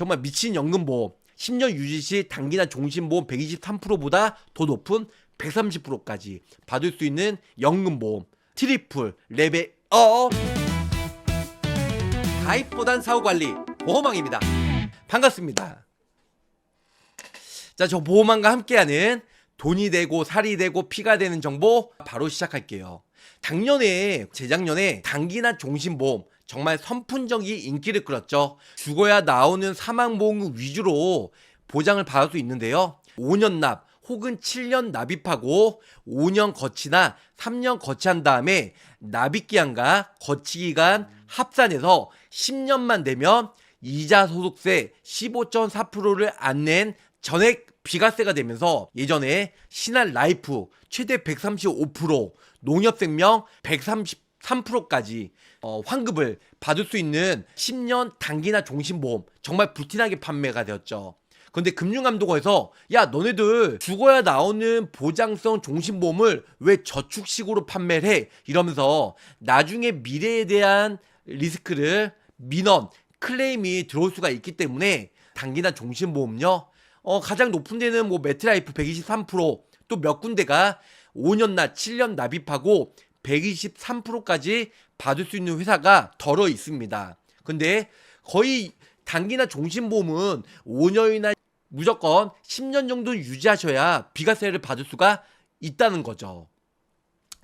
정말 미친 연금보험 10년 유지 시 단기나 종신보험 123%보다 더 높은 130%까지 받을 수 있는 연금보험 트리플 레벨 업. 가입보단 사후관리 보험왕입니다. 반갑습니다. 자저 보험왕과 함께하는 돈이 되고 살이 되고 피가 되는 정보 바로 시작할게요. 작년에 재작년에 단기나 종신보험 정말 선풍적인 인기를 끌었죠. 죽어야 나오는 사망보험 위주로 보장을 받을 수 있는데요. 5년 납 혹은 7년 납입하고 5년 거치나 3년 거치한 다음에 납입기한과 거치기간 합산해서 10년만 되면 이자 소득세 15.4%를 안 낸 전액 비과세가 되면서 예전에 신한 라이프 최대 135%, 농협생명 133%까지 어, 환급을 받을 수 있는 10년 단기나 종신보험 정말 불티나게 판매가 되었죠. 근데 금융감독원에서 야 너네들 죽어야 나오는 보장성 종신보험을 왜 저축식으로 판매를 해? 이러면서 나중에 미래에 대한 리스크를 민원, 클레임이 들어올 수가 있기 때문에 단기나 종신보험요 어, 가장 높은 데는 뭐 매트라이프 123%또 몇 군데가 5년나 7년 납입하고 123%까지 받을 수 있는 회사가 덜어 있습니다. 근데 거의 단기나 종신보험은 5년이나 무조건 10년 정도 유지하셔야 비과세를 받을 수가 있다는 거죠.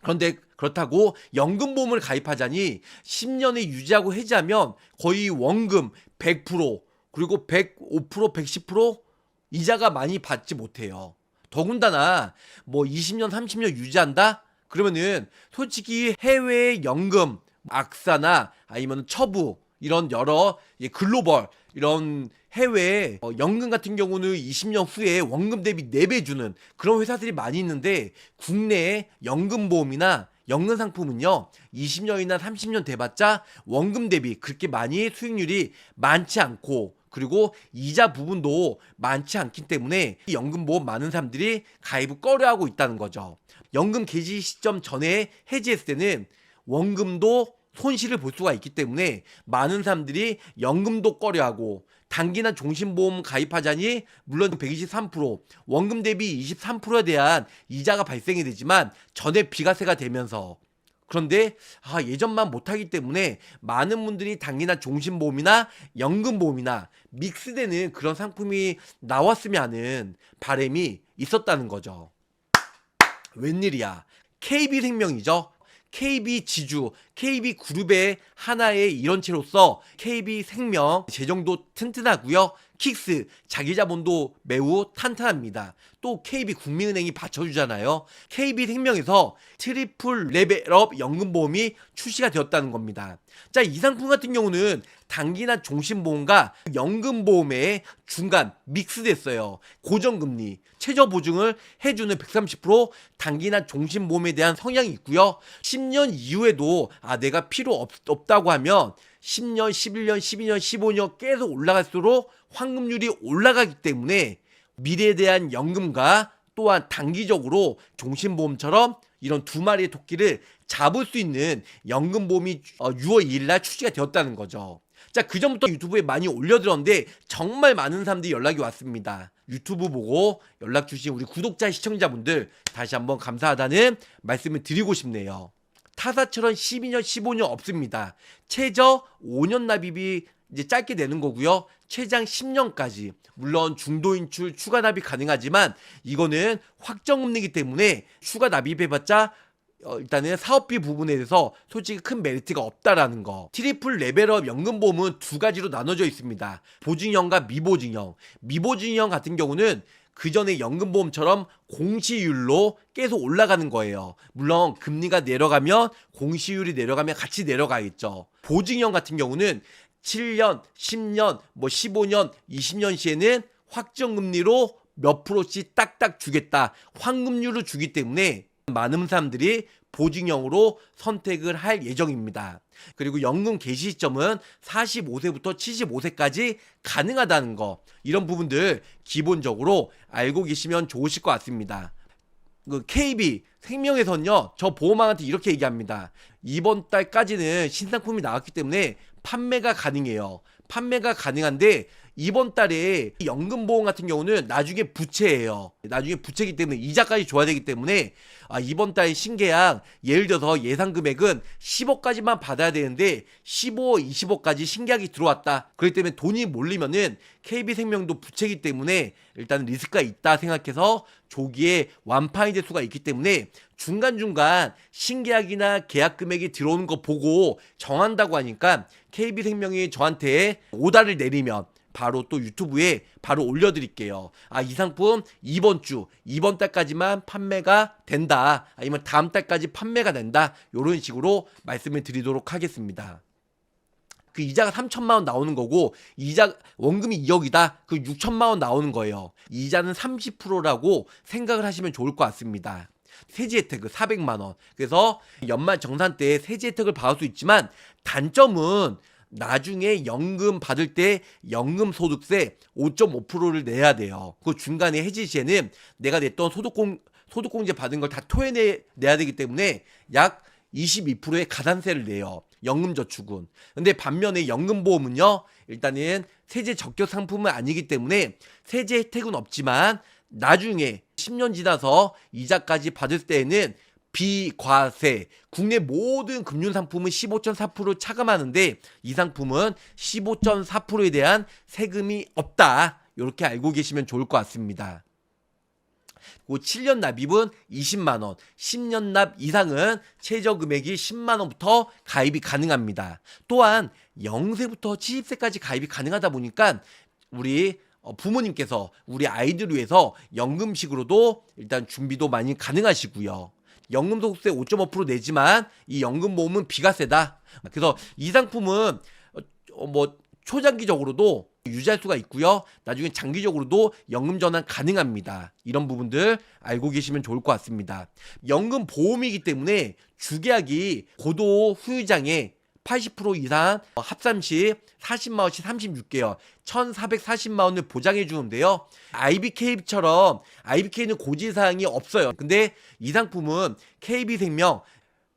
그런데 그렇다고 연금보험을 가입하자니 10년에 유지하고 해지하면 거의 원금 100% 그리고 105% 110% 이자가 많이 받지 못해요. 더군다나 뭐 20년 30년 유지한다? 그러면은 솔직히 해외 연금 악사나 아니면 처부 이런 여러 글로벌 이런 해외 어, 연금 같은 경우는 20년 후에 원금 대비 4배 주는 그런 회사들이 많이 있는데 국내 연금보험이나 연금 상품은요 20년이나 30년 돼봤자 원금 대비 그렇게 많이 수익률이 많지 않고 그리고 이자 부분도 많지 않기 때문에 연금보험 많은 사람들이 가입을 꺼려하고 있다는 거죠. 연금 개시 시점 전에 해지했을 때는 원금도 손실을 볼 수가 있기 때문에 많은 사람들이 연금도 꺼려하고 단기나 종신보험 가입하자니 물론 123% 원금 대비 23%에 대한 이자가 발생이 되지만 전액 비과세가 되면서 그런데 아, 예전만 못하기 때문에 많은 분들이 단기나 종신보험이나 연금보험이나 믹스되는 그런 상품이 나왔으면 하는 바람이 있었다는 거죠. 웬일이야. KB생명이죠. KB지주, KB그룹의 하나의 일원체로서 KB생명 재정도 튼튼하고요. 킥스 자기 자본도 매우 탄탄합니다. 또 KB국민은행이 받쳐주잖아요. KB생명에서 트리플 레벨업 연금보험이 출시가 되었다는 겁니다. 자, 이 상품 같은 경우는 단기나 종신보험과 연금보험의 중간 믹스됐어요. 고정금리, 최저보증을 해주는 130% 단기나 종신보험에 대한 성향이 있고요. 10년 이후에도 아 내가 필요 없, 없다고 하면 10년, 11년, 12년, 15년 계속 올라갈수록 환급률이 올라가기 때문에 미래에 대한 연금과 또한 단기적으로 종신보험처럼 이런 두 마리의 토끼를 잡을 수 있는 연금보험이 6월 2일 날 출시가 되었다는 거죠. 자, 그 전부터 유튜브에 많이 올려드렸는데 정말 많은 사람들이 연락이 왔습니다. 유튜브 보고 연락 주신 우리 구독자 시청자분들 다시 한번 감사하다는 말씀을 드리고 싶네요. 타사처럼 12년, 15년 없습니다. 최저 5년 납입이 이제 짧게 되는 거고요. 최장 10년까지. 물론 중도 인출 추가 납입 가능하지만 이거는 확정 금리이기 때문에 추가 납입해봤자 어, 일단은 사업비 부분에 대해서 솔직히 큰 메리트가 없다라는 거. 트리플 레벨업 연금보험은 두 가지로 나눠져 있습니다. 보증형과 미보증형. 미보증형 같은 경우는 그 전에 연금보험처럼 공시율로 계속 올라가는 거예요. 물론 금리가 내려가면 공시율이 내려가면 같이 내려가겠죠. 보증형 같은 경우는 7년, 10년, 뭐 15년, 20년 시에는 확정금리로 몇 프로씩 딱딱 주겠다. 환급률을 주기 때문에 많은 사람들이 보증형으로 선택을 할 예정입니다. 그리고 연금 개시 시점은 45세부터 75세까지 가능하다는 거. 이런 부분들 기본적으로 알고 계시면 좋으실 것 같습니다. 그 KB 생명에서는요 저 보험왕한테 이렇게 얘기합니다 이번 달까지는 신상품이 나왔기 때문에 판매가 가능해요. 판매가 가능한데 이번 달에 연금 보험 같은 경우는 나중에 부채예요. 나중에 부채기 때문에 이자까지 줘야 되기 때문에 아, 이번 달 신계약 예를 들어서 예상 금액은 10억까지만 받아야 되는데 15, 20억까지 신계약이 들어왔다. 그렇기 때문에 돈이 몰리면은 KB생명도 부채기 때문에 일단 리스크가 있다 생각해서 조기에 완파이 될 수가 있기 때문에 중간중간 신계약이나 계약 금액이 들어오는 거 보고 정한다고 하니까 KB생명이 저한테 오다를 내리면 바로 또 유튜브에 바로 올려드릴게요. 아, 이 상품 이번 주, 이번 달까지만 판매가 된다. 아니면 다음 달까지 판매가 된다. 이런 식으로 말씀을 드리도록 하겠습니다. 그 이자가 3천만 원 나오는 거고 이자 원금이 2억이다. 그 6천만 원 나오는 거예요. 이자는 30%라고 생각을 하시면 좋을 것 같습니다. 세제 혜택 400만 원. 그래서 연말 정산 때 세제 혜택을 받을 수 있지만 단점은 나중에 연금 받을 때 연금 소득세 5.5%를 내야 돼요. 그 중간에 해지 시에는 내가 냈던 소득공 소득공제 받은 걸 다 토해내 내야 되기 때문에 약 22%의 가산세를 내요. 연금저축은. 근데 반면에 연금보험은요, 일단은 세제 적격 상품은 아니기 때문에 세제 혜택은 없지만 나중에 10년 지나서 이자까지 받을 때에는 비과세 국내 모든 금융 상품은 15.4% 차감하는데 이 상품은 15.4%에 대한 세금이 없다. 이렇게 알고 계시면 좋을 것 같습니다. 그리고 7년 납입은 20만 원, 10년 납 이상은 최저 금액이 10만 원부터 가입이 가능합니다. 또한 0세부터 70세까지 가입이 가능하다 보니까 우리 어, 부모님께서 우리 아이들을 위해서 연금식으로도 일단 준비도 많이 가능하시고요. 연금 소득세 5.5% 내지만 이 연금 보험은 비과세다. 그래서 이 상품은 어, 어, 뭐 초장기적으로도 유지할 수가 있고요. 나중에 장기적으로도 연금 전환 가능합니다. 이런 부분들 알고 계시면 좋을 것 같습니다. 연금 보험이기 때문에 주계약이 고도 후유장애 80% 이상 합산 시 40만 원씩 36개월 1,440만 원을 보장해 주는데요. IBK처럼 IBK는 고지 사항이 없어요. 근데 이 상품은 KB생명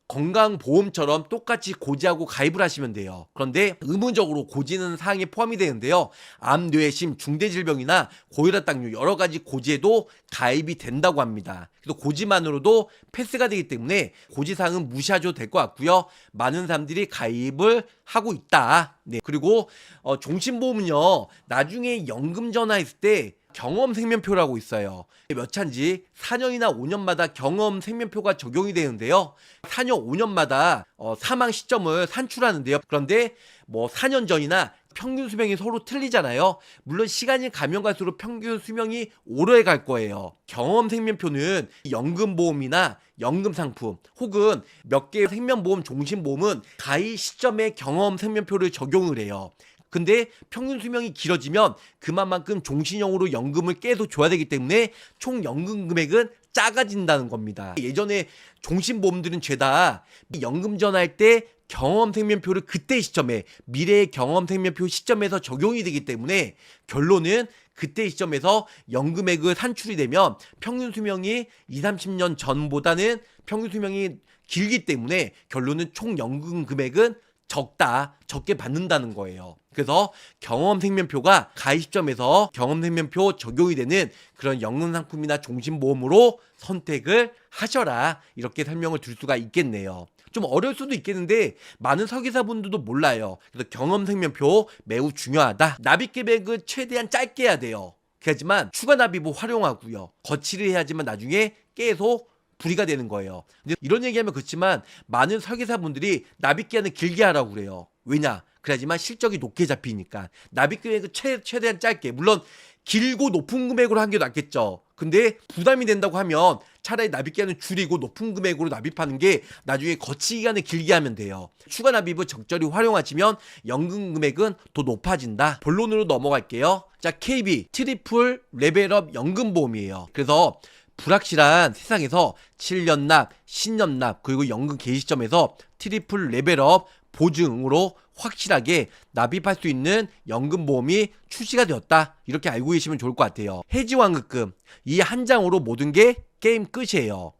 건강보험처럼 똑같이 고지하고 가입을 하시면 돼요. 그런데 의무적으로 고지는 사항에 포함이 되는데요. 암, 뇌심, 중대질병이나 고혈압, 당뇨 여러 가지 고지에도 가입이 된다고 합니다. 그래서 고지만으로도 패스가 되기 때문에 고지 사항은 무시하셔도 될 것 같고요. 많은 사람들이 가입을 하고 있다. 네. 그리고 어, 종신보험은요. 나중에 연금 전화했을 때 경험 생명표라고 있어요. 몇 차인지 4년이나 5년마다 경험 생명표가 적용이 되는데요. 4년, 5년마다 어, 사망 시점을 산출하는데요. 그런데 뭐 4년 전이나 평균 수명이 서로 틀리잖아요. 물론 시간이 가면 갈수록 평균 수명이 오래 갈 거예요. 경험 생명표는 연금보험이나 연금 상품 혹은 몇 개의 생명보험 종신보험은 가입 시점에 경험 생명표를 적용을 해요. 근데 평균 수명이 길어지면 그만큼 종신형으로 연금을 계속 줘야 되기 때문에 총 연금 금액은 작아진다는 겁니다. 예전에 종신보험들은 죄다 연금 전화할 때 경험 생명표를 그때 시점에 미래의 경험 생명표 시점에서 적용이 되기 때문에 결론은 그때 시점에서 연금액을 산출이 되면 평균 수명이 2, 30년 전보다는 평균 수명이 길기 때문에 결론은 총 연금 금액은 적다, 적게 받는다는 거예요. 그래서 경험 생명표가 가입 시점에서 경험 생명표 적용이 되는 그런 연금 상품이나 종신 보험으로 선택을 하셔라. 이렇게 설명을 드릴 수가 있겠네요. 좀 어려울 수도 있겠는데 많은 설계사분들도 몰라요. 그래서 경험 생명표 매우 중요하다. 계획은 최대한 짧게 해야 돼요. 하지만 추가 납입을 활용하고요. 거치를 해야지만 나중에 계속 불이가 되는 거예요. 근데 이런 얘기하면 그렇지만 많은 설계사분들이 기한을 길게 하라고 그래요. 왜냐? 그래야지만 실적이 높게 잡히니까 납입 계획을 최, 최대한 짧게 물론 길고 높은 금액으로 한 게 낫겠죠. 근데 부담이 된다고 하면 차라리 납입 기한을 줄이고 높은 금액으로 납입하는 게 나중에 거치 기간을 길게 하면 돼요. 추가 납입을 적절히 활용하시면 연금 금액은 더 높아진다. 본론으로 넘어갈게요. 자, KB 트리플 레벨업 연금보험이에요. 그래서 불확실한 세상에서 7년 납, 10년 납, 그리고 연금 개시 시점에서 트리플 레벨업 보증으로 확실하게 납입할 수 있는 연금보험이 출시가 되었다. 이렇게 알고 계시면 좋을 것 같아요. 해지환급금. 이 한 장으로 모든 게 게임 끝이에요.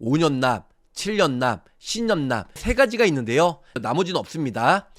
5년 납, 7년 납, 10년 납. 세 가지가 있는데요. 나머지는 없습니다.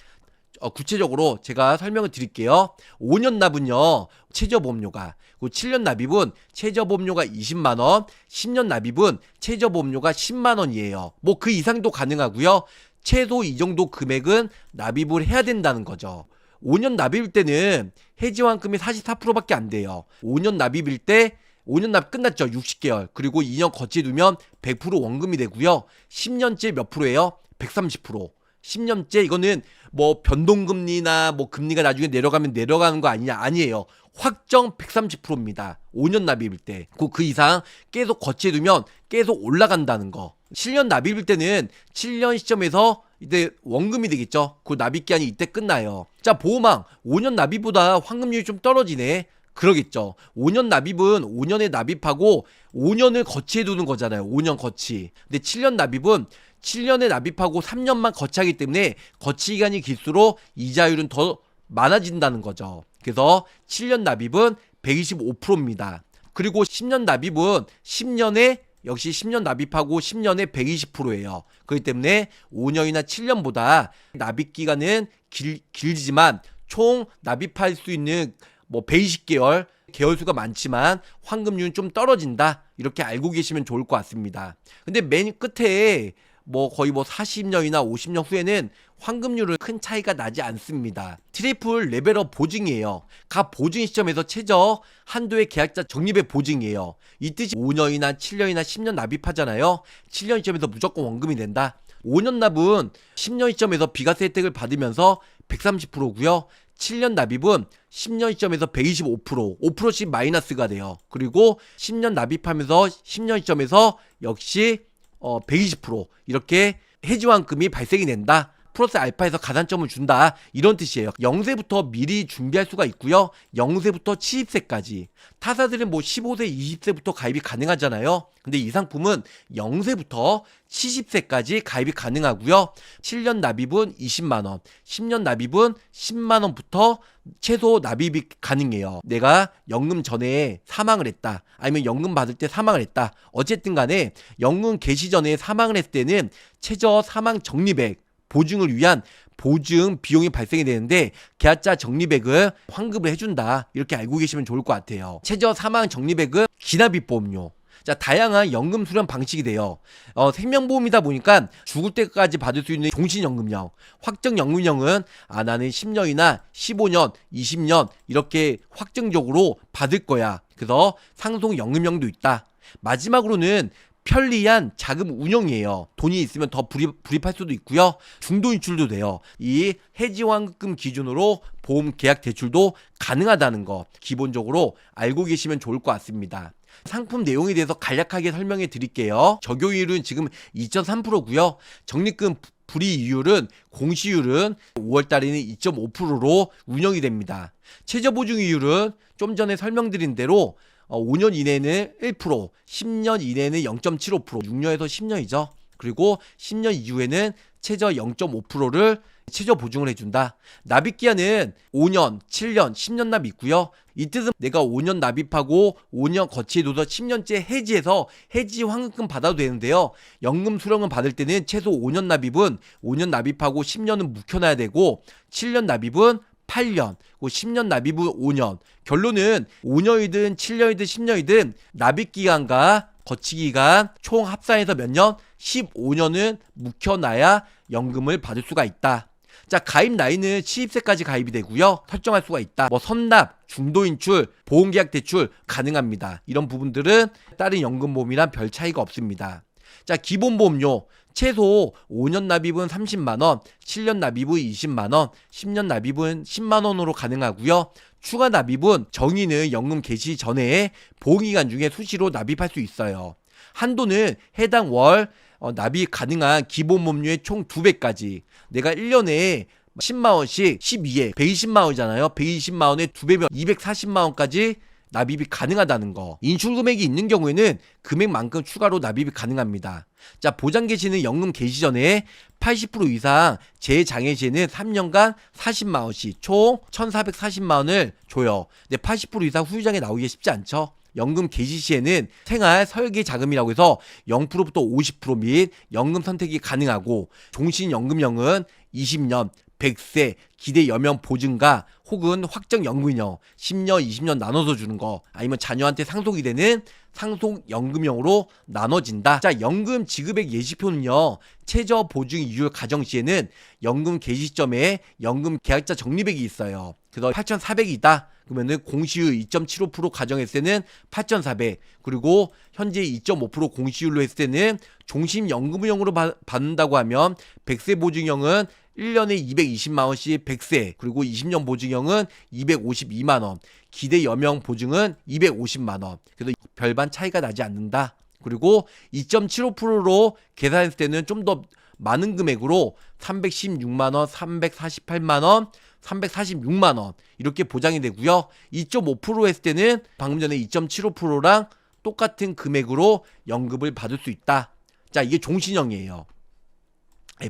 어, 구체적으로 제가 설명을 드릴게요. 5년 납은요, 최저보험료가, 그 7년 납입은 최저보험료가 20만원, 10년 납입은 최저보험료가 10만원이에요. 뭐 그 이상도 가능하고요. 최소 이 정도 금액은 납입을 해야 된다는 거죠. 5년 납입일 때는 해지환급이 44%밖에 안 돼요. 5년 납입일 때 5년 납입 끝났죠. 60개월. 그리고 2년 거치해 두면 100% 원금이 되고요. 10년째 몇 프로예요? 130%. 10년째 이거는 뭐 변동금리나 뭐 금리가 나중에 내려가면 내려가는 거 아니냐 아니에요. 확정 130%입니다. 5년 납입일 때. 그, 그 이상 계속 거치해 두면 계속 올라간다는 거. 7년 납입일 때는 7년 시점에서 이때 원금이 되겠죠. 그 납입 기한이 이때 끝나요. 자, 보호망 5년 납입보다 환급률이 좀 떨어지네. 그러겠죠. 5년 납입은 5년에 납입하고 5년을 거치해 두는 거잖아요. 5년 거치. 근데 7년 납입은 7년에 납입하고 3년만 거치하기 때문에 거치 기간이 길수록 이자율은 더 많아진다는 거죠. 그래서 7년 납입은 125%입니다. 그리고 10년 납입은 10년에 역시 10년 납입하고 10년에 120%예요. 그렇기 때문에 5년이나 7년보다 납입 기간은 길, 길지만 총 납입할 수 있는 뭐 120개월 개월 수가 많지만 환급률은 좀 떨어진다. 이렇게 알고 계시면 좋을 것 같습니다. 근데 맨 끝에 뭐 거의 뭐 40년이나 50년 후에는 환급률은 큰 차이가 나지 않습니다. 트리플 레벨업 보증이에요. 각 보증 시점에서 최저 한도의 계약자 적립의 보증이에요. 이 뜻이 5년이나 7년이나 10년 납입하잖아요. 7년 시점에서 무조건 원금이 된다. 5년 납은 10년 시점에서 비과세 혜택을 받으면서 130%고요. 7년 납입은 10년 시점에서 125% 5%씩 마이너스가 돼요. 그리고 10년 납입하면서 10년 시점에서 역시 어, 120% 이렇게 해지환금이 발생이 된다. 플러스 알파에서 가산점을 준다. 이런 뜻이에요. 0세부터 미리 준비할 수가 있고요. 0세부터 70세까지. 타사들은 뭐 15세, 20세부터 가입이 가능하잖아요. 근데 이 상품은 0세부터 70세까지 가입이 가능하고요. 7년 납입은 20만 원, 10년 납입은 10만 원부터 최소 납입이 가능해요. 내가 연금 전에 사망을 했다. 아니면 연금 받을 때 사망을 했다. 어쨌든 간에 연금 개시 전에 사망을 했을 때는 최저 사망 적립액 보증을 위한 보증 비용이 발생이 되는데 계약자 적립액을 환급을 해준다. 이렇게 알고 계시면 좋을 것 같아요. 최저 사망 적립액은 기납입 보험료. 자 다양한 연금 수령 방식이 돼요. 어, 생명보험이다 보니까 죽을 때까지 받을 수 있는 종신연금형 확정연금형은 아 나는 10년이나 15년 20년 이렇게 확정적으로 받을 거야. 그래서 상속연금형도 있다. 마지막으로는 편리한 자금 운용이에요. 돈이 있으면 더 불입, 불입할 수도 있고요. 중도 인출도 돼요. 이 해지환급금 기준으로 보험 계약 대출도 가능하다는 거 기본적으로 알고 계시면 좋을 것 같습니다. 상품 내용에 대해서 간략하게 설명해 드릴게요. 적용률은 지금 2.3%고요. 적립금 불이익률은 공시율은 5월 달에는 2.5%로 운영이 됩니다. 최저 보증이율은 좀 전에 설명드린 대로 어, 5년 이내는 1%, 10년 이내는 0.75%, 6년에서 10년이죠. 그리고 10년 이후에는 최저 0.5%를 최저 보증을 해준다. 납입 기한은 5년, 7년, 10년 납입 있고요. 이 뜻은 내가 5년 납입하고 5년 거치해둬서 10년째 해지해서 해지 환급금 받아도 되는데요. 연금 수령을 받을 때는 최소 5년 납입은 5년 납입하고 10년은 묵혀놔야 되고 7년 납입은 8년, 10년 납입은 5년. 결론은 5년이든 7년이든 10년이든 납입 기간과 거치 기간 총 합산해서 몇 년? 15년은 묵혀놔야 연금을 받을 수가 있다. 자, 가입 나이는 70세까지 가입이 되고요. 설정할 수가 있다. 뭐 선납, 중도 인출, 보험 계약 대출 가능합니다. 이런 부분들은 다른 연금 보험이랑 별 차이가 없습니다. 자, 기본 보험료 최소 5년 납입은 30만 원, 7년 납입은 20만 원, 10년 납입은 10만 원으로 가능하고요. 추가 납입은 정의는 연금 개시 전에 보험기간 중에 수시로 납입할 수 있어요. 한도는 해당 월 어, 납입 가능한 기본 보험료의 총 2배까지 내가 1년에 10만원씩 12에 120만원이잖아요. 120만원에 2배면 240만원까지 납입이 가능하다는 거. 인출 금액이 있는 경우에는 금액만큼 추가로 납입이 가능합니다. 자, 보장 개시는 연금 개시 전에 80% 이상 재장애 시에는 3년간 40만 원씩 총 1,440만 원을 줘요. 근데 80% 이상 후유장애 나오기 쉽지 않죠. 연금 개시 시에는 생활 설계 자금이라고 해서 0%부터 50%및 연금 선택이 가능하고 종신연금형은 20년 100세 기대 여명 보증가 혹은 확정 연금형 10년, 20년 나눠서 주는 거 아니면 자녀한테 상속이 되는 상속 연금형으로 나눠진다. 자, 연금 지급액 예시표는요. 최저 보증 이율 가정 시에는 연금 개시 시점에 연금 계약자 적립액이 있어요. 그래서 8,400이다. 그러면은 공시율 2.75% 가정했을 때는 8,400. 그리고 현재 2.5% 공시율로 했을 때는 종신연금형으로 받- 받는다고 하면 100세 보증형은 1년에 220만 원씩 100세 그리고 20년 보증형은 252만 원. 기대 여명 보증은 250만 원. 그래서 별반 차이가 나지 않는다. 그리고 2.75%로 계산했을 때는 좀 더 많은 금액으로 316만 원 348만 원 346만 원. 이렇게 보장이 되고요. 2.5% 했을 때는 방금 전에 2.75%랑 똑같은 금액으로 연금을 받을 수 있다. 자 이게 종신형이에요. 에,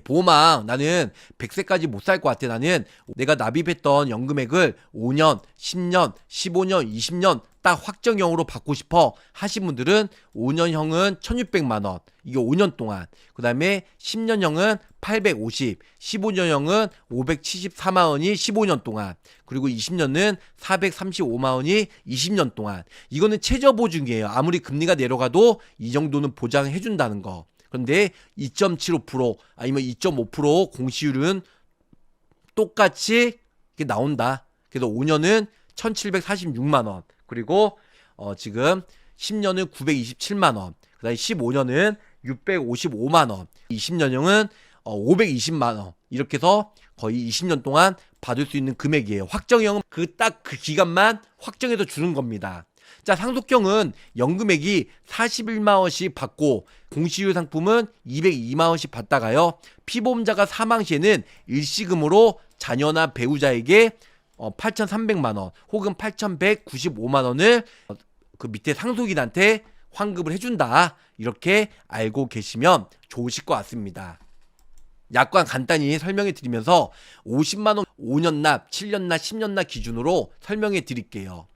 보호망 나는 100세까지 못 살 것 같아. 나는 내가 납입했던 연금액을 5년 10년 15년 20년 딱 확정형으로 받고 싶어 하신 분들은 5년형은 1600만 원. 이게 5년 동안. 그 다음에 10년형은 850 15년형은 574만 원이 15년 동안. 그리고 20년은 435만 원이 20년 동안. 이거는 최저 보증이에요. 아무리 금리가 내려가도 이 정도는 보장해 준다는 거 그런데 2.75% 아니면 2.5% 공시율은 똑같이 이렇게 나온다. 그래서 5년은 1,746만 원. 그리고 어 지금 10년은 927만 원. 그다음에 15년은 655만 원. 20년형은 어 520만 원. 이렇게 해서 거의 20년 동안 받을 수 있는 금액이에요. 확정형은 그 딱그 기간만 확정해서 주는 겁니다. 자, 상속형은 연금액이 41만 원씩 받고 공시율 상품은 202만 원씩 받다가요. 피보험자가 사망 시에는 일시금으로 자녀나 배우자에게 어, 8,300만 원 혹은 8,195만 원을 어, 그 밑에 상속인한테 환급을 해준다. 이렇게 알고 계시면 좋으실 것 같습니다. 약관 간단히 설명해 드리면서 50만 원 5년 납, 7년 납, 10년 납 기준으로 설명해 드릴게요.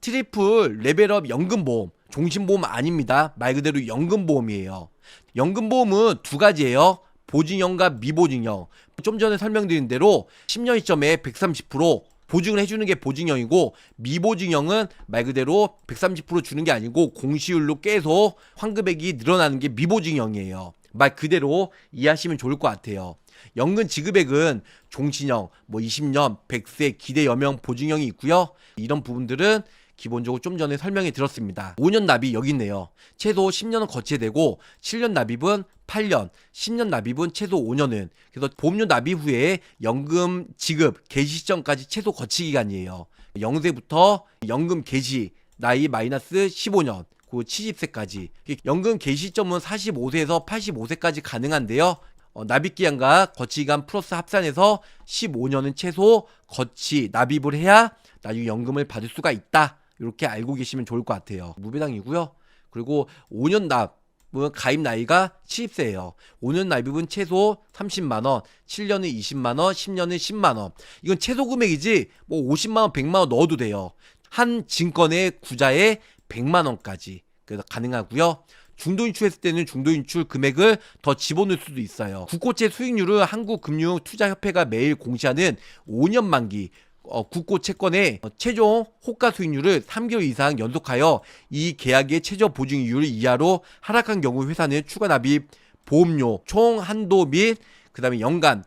트리플 레벨업 연금보험, 종신보험 아닙니다. 말 그대로 연금보험이에요. 연금보험은 두 가지예요. 보증형과 미보증형. 좀 전에 설명드린 대로 10년 시점에 130% 보증을 해주는 게 보증형이고 미보증형은 말 그대로 130% 주는 게 아니고 공시율로 계속 환급액이 늘어나는 게 미보증형이에요. 말 그대로 이해하시면 좋을 것 같아요. 연금 지급액은 종신형, 뭐 20년, 100세, 기대 여명 보증형이 있고요. 이런 부분들은 기본적으로 좀 전에 설명해 드렸습니다. 5년 납입 여기 있네요. 최소 10년은 거치게 되고 7년 납입은 8년, 10년 납입은 최소 5년은 그래서 보험료 납입 후에 연금 지급 개시 시점까지 최소 거치 기간이에요. 0세부터 연금 개시 나이 마이너스 15년 그 70세까지 연금 개시 시점은 45세에서 85세까지 가능한데요. 어, 납입 기간과 거치 기간 플러스 합산해서 15년은 최소 거치 납입을 해야 나중에 연금을 받을 수가 있다. 이렇게 알고 계시면 좋을 것 같아요. 무배당이고요. 그리고 5년 납은 가입 나이가 70세예요. 5년 납입은 최소 30만 원, 7년은 20만 원, 10년은 10만 원. 이건 최소 금액이지 뭐 50만 원, 100만 원 넣어도 돼요. 한 증권의 구자에 100만 원까지 그래서 가능하고요. 중도 인출했을 때는 중도 인출 금액을 더 집어넣을 수도 있어요. 국고채 수익률은 한국금융투자협회가 매일 공시하는 5년 만기 어, 국고 채권의 어, 최종 호가 수익률을 3개월 이상 연속하여 이 계약의 최저 보증 이율 이하로 하락한 경우 회사는 추가 납입 보험료 총 한도 및 그다음에 연간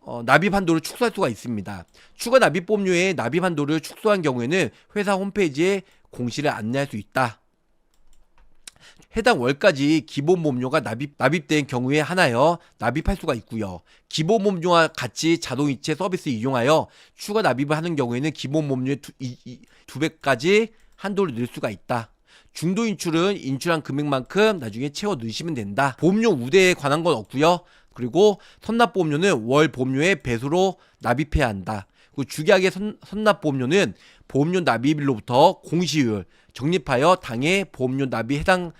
어, 납입 한도를 축소할 수가 있습니다. 추가 납입 보험료의 납입 한도를 축소한 경우에는 회사 홈페이지에 공시를 안내할 수 있다. 해당 월까지 기본 보험료가 납입, 납입된 경우에 하나여 납입할 수가 있고요. 기본 보험료와 같이 자동이체 서비스 이용하여 추가 납입을 하는 경우에는 기본 보험료의 두, 이, 이, 두 배까지 한도를 늘 수가 있다. 중도 인출은 인출한 금액만큼 나중에 채워 넣으시면 된다. 보험료 우대에 관한 건 없고요. 그리고 선납보험료는 월 보험료의 배수로 납입해야 한다. 그리고 주계약의 선, 선납보험료는 보험료 납입일로부터 공시율 적립하여 당해 보험료 납입 해당 어,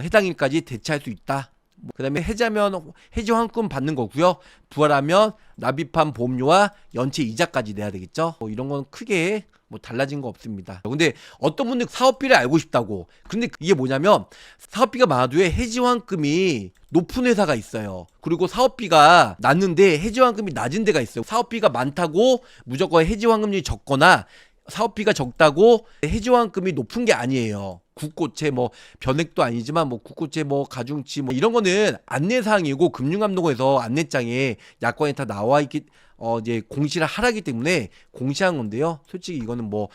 해당일까지 대체할 수 있다. 뭐, 그다음에 해지하면 해지 환금 받는 거고요. 부활하면 납입한 보험료와 연체 이자까지 내야 되겠죠. 뭐 이런 건 크게 뭐 달라진 거 없습니다. 근데 어떤 분들 사업비를 알고 싶다고. 근데 이게 뭐냐면 사업비가 많아도 해지환급이 높은 회사가 있어요. 그리고 사업비가 낮는데 해지환급이 낮은 데가 있어요. 사업비가 많다고 무조건 해지환급률이 적거나 사업비가 적다고 해지환급이 높은 게 아니에요. 국고채 뭐 변액도 아니지만 뭐 국고채 뭐 가중치 뭐 이런 거는 안내 사항이고 금융감독원에서 안내장에 약관에 다 나와 있기 어 이제 공시를 하라기 때문에 공시한 건데요. 솔직히 이거는 뭐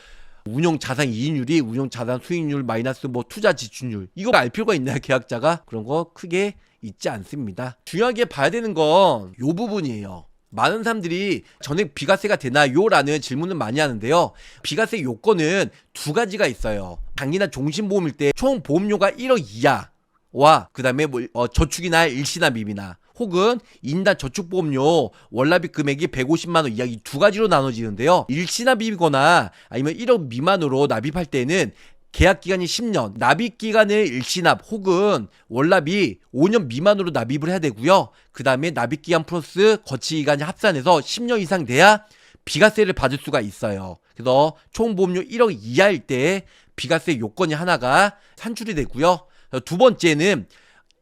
운용 자산 이익률이 운용 자산 수익률 마이너스 뭐 투자 지출률 이거 알 필요가 있나요 계약자가 그런 거 크게 있지 않습니다. 중요하게 봐야 되는 건 요 부분이에요. 많은 사람들이 전액 비과세가 되나요?라는 질문을 많이 하는데요. 비과세 요건은 두 가지가 있어요. 장기나 종신보험일 때 총 보험료가 1억 이하와 그 다음에 뭐 어, 저축이나 일시납입이나 혹은 인단 저축보험료 월납입 금액이 150만 원 이하 이 두 가지로 나눠지는데요. 일시납입이거나 아니면 1억 미만으로 납입할 때는 계약 기간이 10년, 납입 기간을 일시납 혹은 월납이 5년 미만으로 납입을 해야 되고요. 그 다음에 납입 기간 플러스 거치 기간이 합산해서 10년 이상 돼야 비과세를 받을 수가 있어요. 그래서 총 보험료 1억 이하일 때 비과세 요건이 하나가 산출이 되고요. 두 번째는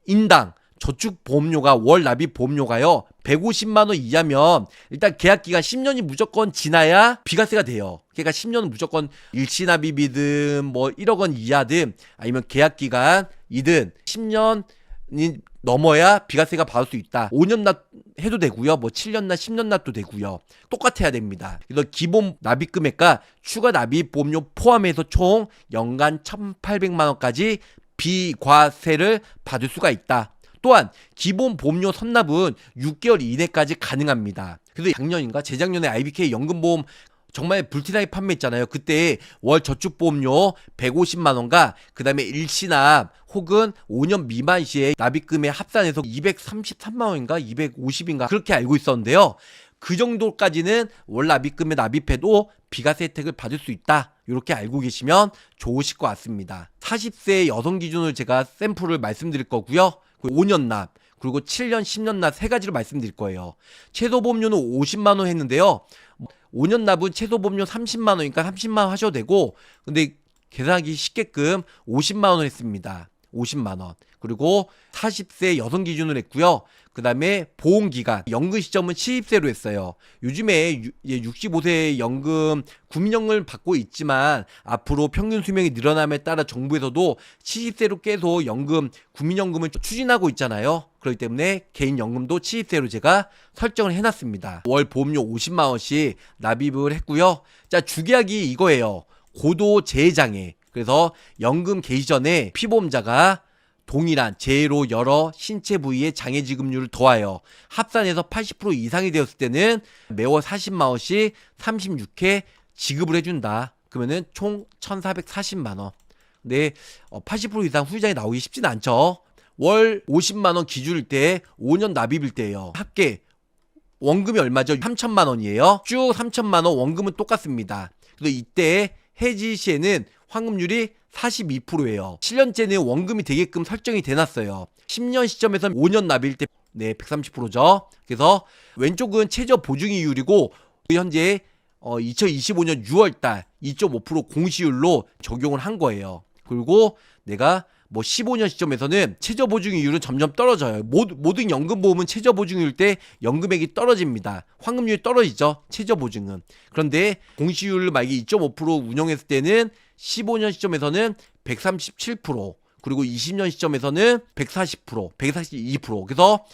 인당 저축 보험료가 월 납입 보험료가요. 150만 원 이하면 일단 계약 기간 10년이 무조건 지나야 비과세가 돼요. 그러니까 10년은 무조건 일시 납입이든 뭐 1억 원 이하든 아니면 계약 기간이든 10년이 넘어야 비과세가 받을 수 있다. 5년 납 해도 되고요. 뭐 7년 납, 10년 납도 되고요. 똑같아야 됩니다. 그래서 기본 납입 금액과 추가 납입 보험료 포함해서 총 연간 1,800만 원까지 비과세를 받을 수가 있다. 또한 기본 보험료 선납은 6개월 이내까지 가능합니다. 그래서 작년인가 재작년에 IBK 연금보험 정말 불티나게 판매했잖아요. 그때 월 저축보험료 150만 원과 그다음에 일시납 혹은 5년 미만 시에 납입금에 합산해서 233만 원인가 250인가 그렇게 알고 있었는데요. 그 정도까지는 월 납입금에 납입해도 비과세 혜택을 받을 수 있다. 이렇게 알고 계시면 좋으실 것 같습니다. 40세 여성 기준으로 제가 샘플을 말씀드릴 거고요. 5년 납 그리고 7년, 10년 납 세 가지를 말씀드릴 거예요. 최소 보험료는 50만 원 했는데요. 5년 납은 최소 보험료 30만 원이니까 30만 원 하셔도 되고 근데 계산하기 쉽게끔 50만 원 했습니다. 50만 원. 그리고 40세 여성 기준으로 했고요. 그 다음에 보험 기간, 연금 시점은 70세로 했어요. 요즘에 65세 연금 국민연금을 받고 있지만 앞으로 평균 수명이 늘어남에 따라 정부에서도 70세로 계속 연금 국민연금을 추진하고 있잖아요. 그렇기 때문에 개인 연금도 70세로 제가 설정을 해놨습니다. 월 보험료 50만 원씩 납입을 했고요. 자 주계약이 이거예요. 고도 재해장애. 그래서 연금 개시 전에 피보험자가 동일한 재해로 여러 신체 부위의 장애 지급률을 더하여 합산해서 80% 이상이 되었을 때는 매월 40만 원씩 36회 지급을 해준다. 그러면은 총 1,440만 원. 근데 80% 이상 후유장이 나오기 쉽진 않죠. 월 50만 원 기준일 때 5년 납입일 때예요. 합계 원금이 얼마죠? 3천만 원이에요. 쭉 3천만 원 원금은 똑같습니다. 그래서 이때 해지 시에는 환급률이 42%예요. 7년째는 원금이 되게끔 설정이 돼놨어요. 10년 시점에서 5년 납일 때 네, 130%죠. 그래서 왼쪽은 최저 보증 이율이고 현재 어, 2025년 6월달 2.5% 공시율로 적용을 한 거예요. 그리고 내가 뭐 15년 시점에서는 최저 보증 이율은 점점 떨어져요. 모든, 모든 연금 보험은 최저 보증일 때 연금액이 떨어집니다. 환급률이 떨어지죠. 최저 보증은. 그런데 공시율 만약에 2.5% 운영했을 때는 15년 시점에서는 137% 그리고 20년 시점에서는 140%, 142%. 그래서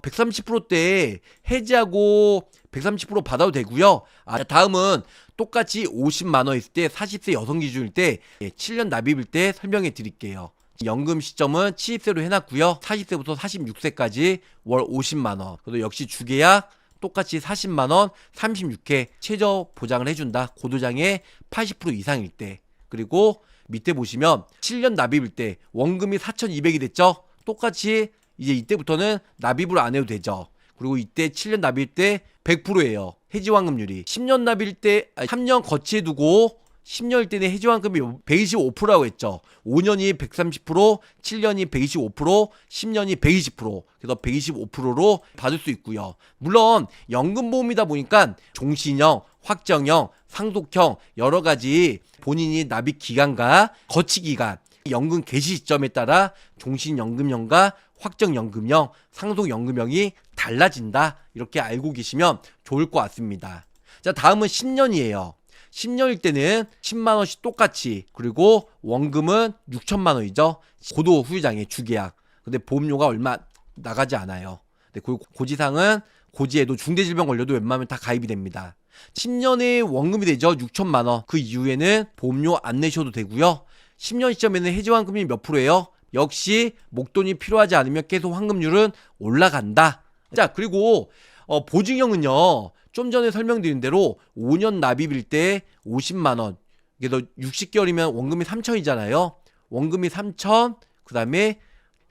130%대 해지하고 130% 받아도 되고요. 아, 다음은 똑같이 50만 원 있을 때 40세 여성 기준일 때 7년 납입일 때 설명해 드릴게요. 연금 시점은 70세로 해놨고요. 40세부터 46세까지 월 50만 원. 그래도 역시 주계약 똑같이 40만 원, 36회 최저 보장을 해준다. 고도장의 80% 이상일 때. 그리고 밑에 보시면 7년 납입일 때 원금이 4,200이 됐죠. 똑같이 이제 이때부터는 납입을 안 해도 되죠. 그리고 이때 7년 납입일 때 100%예요. 해지 환급률이. 10년 납입일 때 3년 거치해 두고 10년일 때는 해지환급이 125%라고 했죠. 5년이 130%, 7년이 125%, 10년이 120%. 그래서 125%로 받을 수 있고요. 물론 연금보험이다 보니까 종신형, 확정형, 상속형 여러 가지 본인이 납입 기간과 거치 기간, 연금 개시 시점에 따라 종신연금형과 확정연금형, 상속연금형이 달라진다. 이렇게 알고 계시면 좋을 것 같습니다. 자, 다음은 10년이에요. 10년일 때는 10만 원씩 똑같이 그리고 원금은 6천만 원이죠. 고도 후유장애 주계약. 근데 보험료가 얼마 나가지 않아요. 근데 그 고지상은 고지에도 중대질병 걸려도 웬만하면 다 가입이 됩니다. 10년의 원금이 되죠. 6천만 원. 그 이후에는 보험료 안 내셔도 되고요. 10년 시점에는 해지 환급이 몇 프로예요? 역시 목돈이 필요하지 않으면 계속 환급률은 올라간다. 자, 그리고 어, 보증형은요. 좀 전에 설명드린 대로 5년 납입일 때 50만 원. 그래서 60개월이면 원금이 3천이잖아요. 원금이 3천. 그다음에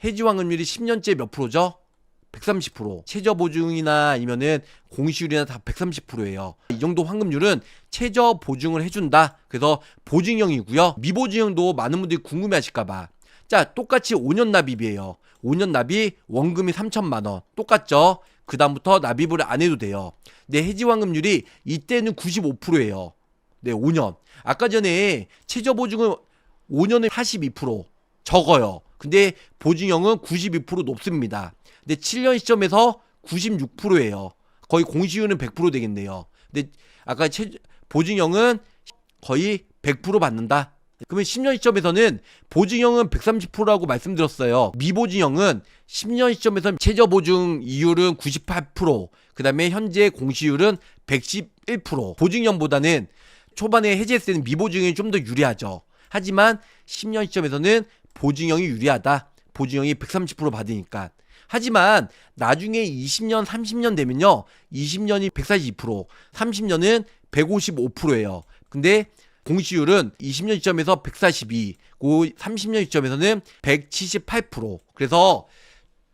해지 환급률이 10년째 몇 프로죠? 130%. 최저 보증이나 아니면은 공시율이나 다 130%예요. 이 정도 환급률은 최저 보증을 해준다. 그래서 보증형이고요. 미보증형도 많은 분들이 궁금해하실까봐. 자, 똑같이 5년 납입이에요. 5년 납입 원금이 3천만 원. 똑같죠? 그 다음부터 납입을 안 해도 돼요. 내 해지 환급률이 이때는 95%예요. 네, 5년. 아까 전에 최저 보증은 5년에 42% 적어요. 근데 보증형은 92% 높습니다. 근데 7년 시점에서 96%예요. 거의 공시율은 100% 되겠네요. 근데 아까 최, 보증형은 거의 100% 받는다. 그러면 10년 시점에서는 보증형은 130%라고 말씀드렸어요. 미보증형은 10년 시점에서 최저 보증 이율은 98%, 그 다음에 현재 공시율은 111%. 보증형보다는 초반에 해지했을 때는 미보증형이 좀 더 유리하죠. 하지만 10년 시점에서는 보증형이 유리하다. 보증형이 130% 받으니까. 하지만 나중에 20년, 30년 되면요. 20년이 142%, 30년은 155%예요. 근데 공시율은 20년 시점에서 142, 그 30년 시점에서는 178%. 그래서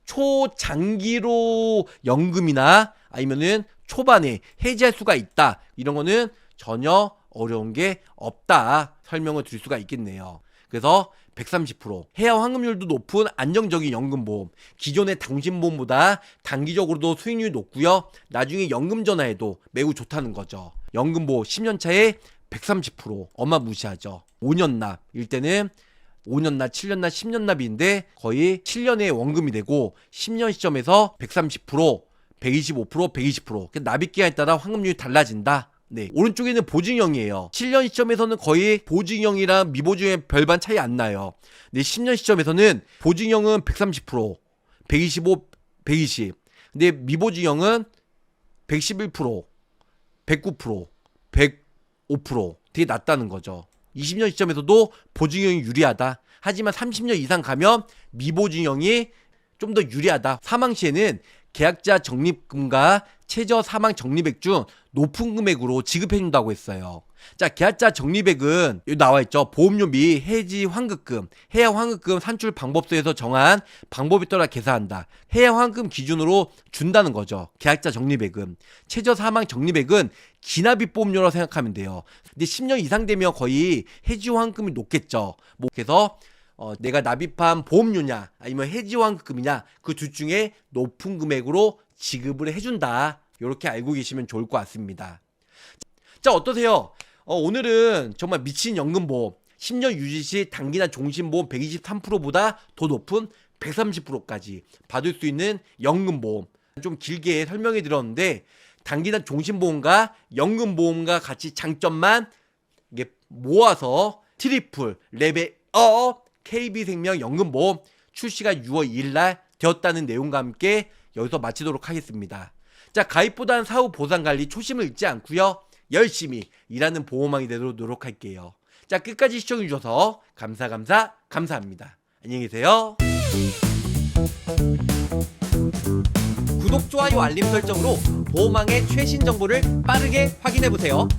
초장기로 연금이나 아니면은 초반에 해지할 수가 있다. 이런 거는 전혀 어려운 게 없다. 설명을 드릴 수가 있겠네요. 그래서 130% 해야 환급률도 높은 안정적인 연금보험 기존의 당신보험보다 단기적으로도 수익률이 높고요 나중에 연금 전화에도 매우 좋다는 거죠 연금보험 10년차에 130% 어마무시하죠 5년 납일 때는 5년 납, 7년 납, 10년 납인데 거의 7년에 원금이 되고 10년 시점에서 130%, 125%, 120%. 그 납입 기간에 따라 환급률이 달라진다. 네. 오른쪽에는 보증형이에요. 7년 시점에서는 거의 보증형이랑 미보증형 별반 차이 안 나요. 근데 10년 시점에서는 보증형은 130%, 125, 120. 근데 미보증형은 111%, 109%, 105% 되게 낮다는 거죠. 20년 시점에서도 보증형이 유리하다. 하지만 30년 이상 가면 미보증형이 좀 더 유리하다. 사망 시에는 계약자 적립금과 최저 사망 적립액 중 높은 금액으로 지급해준다고 했어요. 자, 계약자 적립액은 여기 나와 있죠. 보험료 및 해지 환급금, 해야 환급금 산출 방법서에서 정한 방법에 따라 계산한다. 해야 환급금 기준으로 준다는 거죠. 계약자 적립액은. 최저 사망 적립액은 기납입 보험료라고 생각하면 돼요. 근데 10년 이상 되면 거의 해지 환급금이 높겠죠. 뭐 그래서 어, 내가 납입한 보험료냐 아니면 해지환급금이냐 그 둘 중에 높은 금액으로 지급을 해준다. 이렇게 알고 계시면 좋을 것 같습니다. 자 어떠세요? 어, 오늘은 정말 미친 연금보험 10년 유지 시 단기나 종신보험 123%보다 더 높은 130%까지 받을 수 있는 연금보험 좀 길게 설명해 드렸는데 단기나 종신보험과 연금보험과 같이 장점만 이게 모아서 트리플 레벨업 KB생명 연금보험 출시가 6월 2일 날 되었다는 내용과 함께 여기서 마치도록 하겠습니다. 자, 가입보단 사후 보상 관리 초심을 잃지 않고요. 열심히 일하는 보험왕이 되도록 노력할게요. 자, 끝까지 시청해 주셔서 감사 감사 감사합니다. 안녕히 계세요. 구독, 좋아요, 알림 설정으로 보험왕의 최신 정보를 빠르게 확인해 보세요.